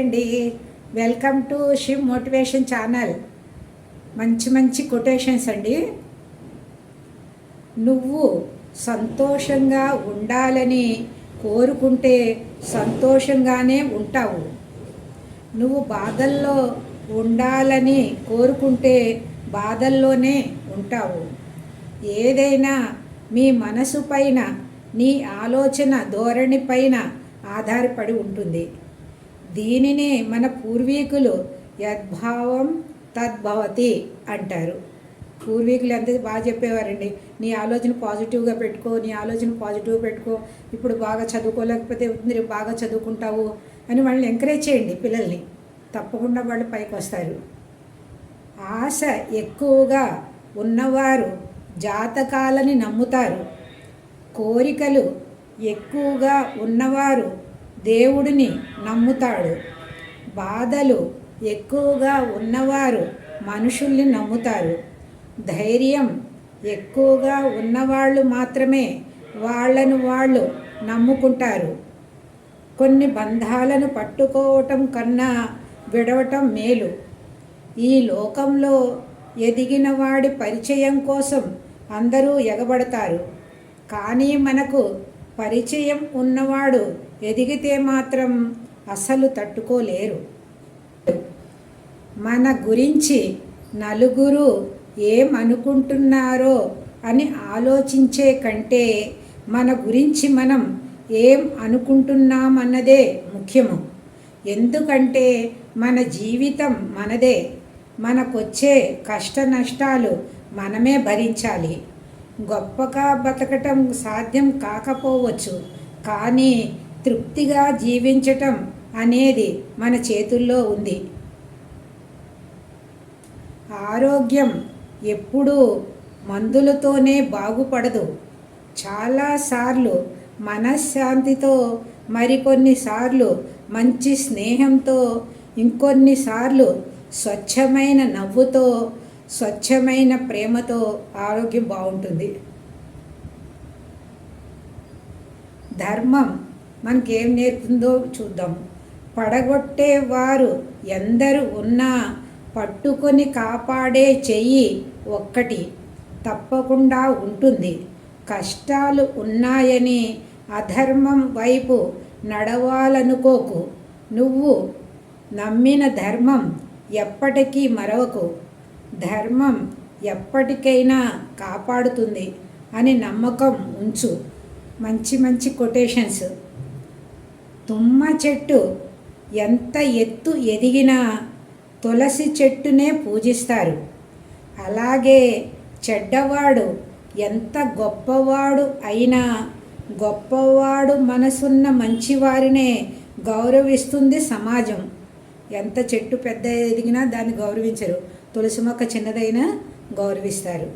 అండి. Welcome to Shiv motivation channel మంచి మంచి కొటేషన్స్ అండి. నువ్వు సంతోషంగా ఉండాలని కోరుకుంటే సంతోషంగానే ఉంటావు. నువ్వు బాధల్లో ఉండాలని కోరుకుంటే బాధల్లోనే ఉంటావు. ఏదైనా మీ మనసు పైన నీ ఆలోచన ధోరణి పైన ఆధారపడి ఉంటుంది. దీనినే మన పూర్వీకులు యద్భావం తద్భవతి అంటారు. పూర్వీకులు ఎంత బాగా చెప్పేవారండి. నీ ఆలోచన పాజిటివ్గా పెట్టుకో నీ ఆలోచన పాజిటివ్గా పెట్టుకో ఇప్పుడు బాగా చదువుకోలేకపోతే మీరు బాగా చదువుకుంటావు అని వాళ్ళని ఎంకరేజ్ చేయండి పిల్లల్ని. తప్పకుండా వాళ్ళు పైకి వస్తారు. ఆశ ఎక్కువగా ఉన్నవారు జాతకాలని నమ్ముతారు. కోరికలు ఎక్కువగా ఉన్నవారు దేవుడిని నమ్ముతాడు. బాధలు ఎక్కువగా ఉన్నవారు మనుషుల్ని నమ్ముతారు. ధైర్యం ఎక్కువగా ఉన్నవాళ్ళు మాత్రమే వాళ్ళను వాళ్ళు నమ్ముకుంటారు. కొన్ని బంధాలను పట్టుకోవటం కన్నా విడవటం మేలు. ఈ లోకంలో ఎదిగిన వాడి పరిచయం కోసం అందరూ ఎగబడతారు. కానీ మనకు పరిచయం ఉన్నవాడు ఎదిగితే మాత్రం అసలు తట్టుకోలేరు. మన గురించి నలుగురు ఏమనుకుంటున్నారో అని ఆలోచించే కంటే మన గురించి మనం ఏం అనుకుంటున్నామన్నదే ముఖ్యము. ఎందుకంటే మన జీవితం మనదే. మనకొచ్చే కష్ట నష్టాలు మనమే భరించాలి. గొప్పగా బతకటం సాధ్యం కాకపోవచ్చు. కానీ తృప్తిగా జీవించటం అనేది మన చేతుల్లో ఉంది. ఆరోగ్యం ఎప్పుడూ మందులతోనే బాగుపడదు. చాలాసార్లు మనశ్శాంతితో మరికొన్నిసార్లు మంచి స్నేహంతో ఇంకొన్నిసార్లు స్వచ్ఛమైన నవ్వుతో స్వచ్ఛమైన ప్రేమతో ఆరోగ్యం బాగుంటుంది. ధర్మం మనకేం నేర్పుతుందో చూద్దాం. పడగొట్టేవారు ఎందరు ఉన్నా పట్టుకొని కాపాడే చెయ్యి ఒక్కటి తప్పకుండా ఉంటుంది. కష్టాలు ఉన్నాయని అధర్మం వైపు నడవాలనుకోకు. నువ్వు నమ్మిన ధర్మం ఎప్పటికీ మరవకు. ధర్మం ఎప్పటికైనా కాపాడుతుంది అని నమ్మకం ఉంచు. మంచి మంచి కొటేషన్స్. తుమ్మ చెట్టు ఎంత ఎత్తు ఎదిగినా తులసి చెట్టునే పూజిస్తారు. అలాగే చెడ్డవాడు ఎంత గొప్పవాడు అయినా గొప్పవాడు మనసున్న మంచివారినే గౌరవిస్తుంది సమాజం. ఎంత చెట్టు పెద్ద ఎదిగినా దాన్ని గౌరవించరు. తులసి మొక్క చిన్నదైనా గౌరవిస్తారు.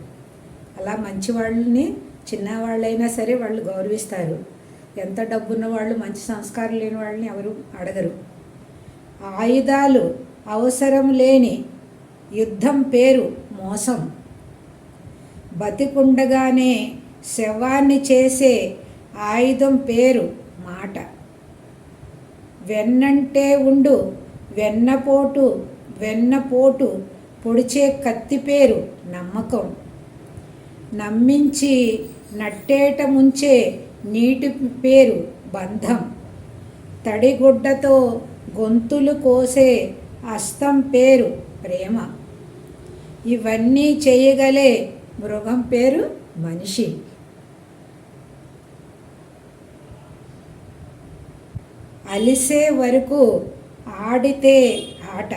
అలా మంచి వాళ్ళని చిన్నవాళ్ళైనా సరే వాళ్ళు గౌరవిస్తారు. ఎంత డబ్బున్న వాళ్ళు మంచి సంస్కారం లేని వాళ్ళని ఎవరు అడగరు. ఆయుధాలు అవసరం లేని యుద్ధం పేరు మోసం. బతికుండగానే శవాన్ని చేసే ఆయుధం పేరు మాట. వెన్నంటే ఉండు వెన్నపోటు వెన్నపోటు పొడిచే కత్తి పేరు నమ్మకం. నమ్మించి నట్టేట ముంచే నీటి పేరు బంధం. తడిగుడ్డతో గొంతులు కోసే అస్తం పేరు ప్రేమ. ఇవన్నీ చేయగలే మృగం పేరు మనిషి. అలిసే వరకు ఆడితే ఆట.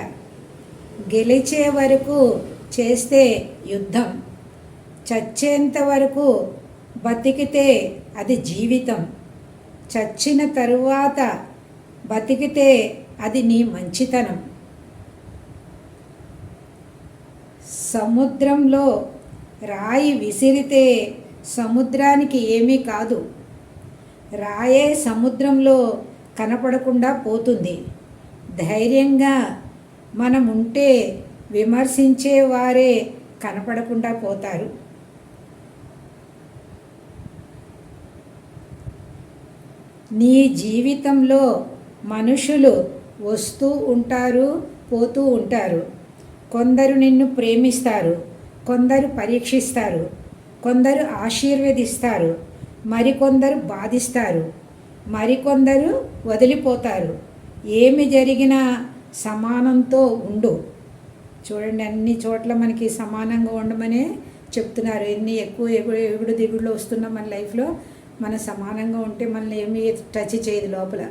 గెలిచే వరకు చేస్తే యుద్ధం. చచ్చేంత వరకు బతికితే అది జీవితం. చచ్చిన తరువాత బతికితే అది నీ మంచితనం. సముద్రంలో రాయి విసిరితే సముద్రానికి ఏమీ కాదు. రాయే సముద్రంలో కనపడకుండా పోతుంది. ధైర్యంగా మనం ఉంటే విమర్శించేవారే కనపడకుండా పోతారు. నీ జీవితంలో మనుషులు వస్తూ ఉంటారు పోతూ ఉంటారు. కొందరు నిన్ను ప్రేమిస్తారు కొందరు పరీక్షిస్తారు కొందరు ఆశీర్వదిస్తారు మరికొందరు బాధిస్తారు మరికొందరు వదిలిపోతారు. ఏమి జరిగినా సమానంతో ఉండు. చూడండి అన్ని చోట్ల మనకి సమానంగా ఉండమనే చెప్తున్నారు. ఎన్ని ఎక్కువ ఎగుడు ఎగుడు దిగుడులో వస్తున్నా మన లైఫ్లో మన సమానంగా ఉంటే మనల్ని ఏమీ టచ్ చేయదు లోపల.